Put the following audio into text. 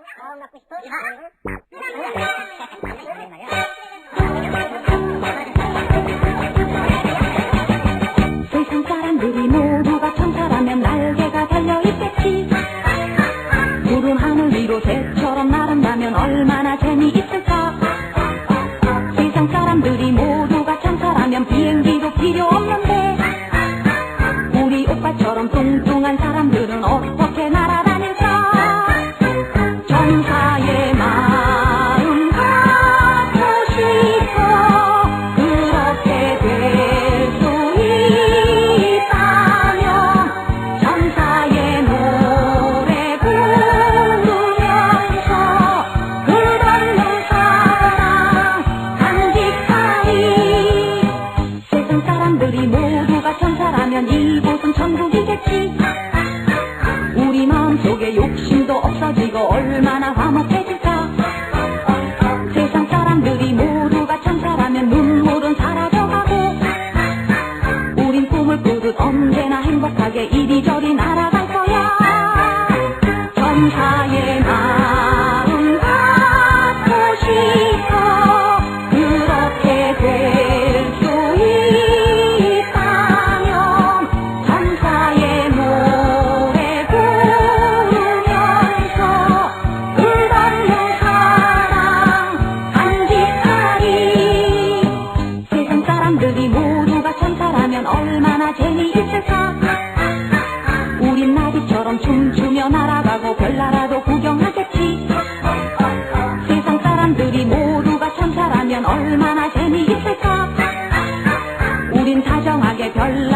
마음 갖고 싶어? 세상 사람들이 모두가 천사라면 날개가 달려있겠지 구름 하늘 위로 새처럼 나른다면 얼마나 재미있을까 세상 사람들이 모두가 천사라면 비행기도 필요 없는데 우리 오빠처럼 뚱 모두가 천사라면 이곳은 천국이겠지. 우리 마음속에 욕심도 없어지고 얼마나 화목해질까. 세상 사람들이 모두가 천사라면 눈물은 사라져가고 우린 꿈을 꾸듯 언제나 행복하게 사람들이 모두가 천사라면 얼마나 재미있을까? 우린 나비처럼 춤추며 날아가고 별나라도 구경하겠지. 세상 사람들이 모두가 천사라면 얼마나 재미있을까? 우린 다정하게 별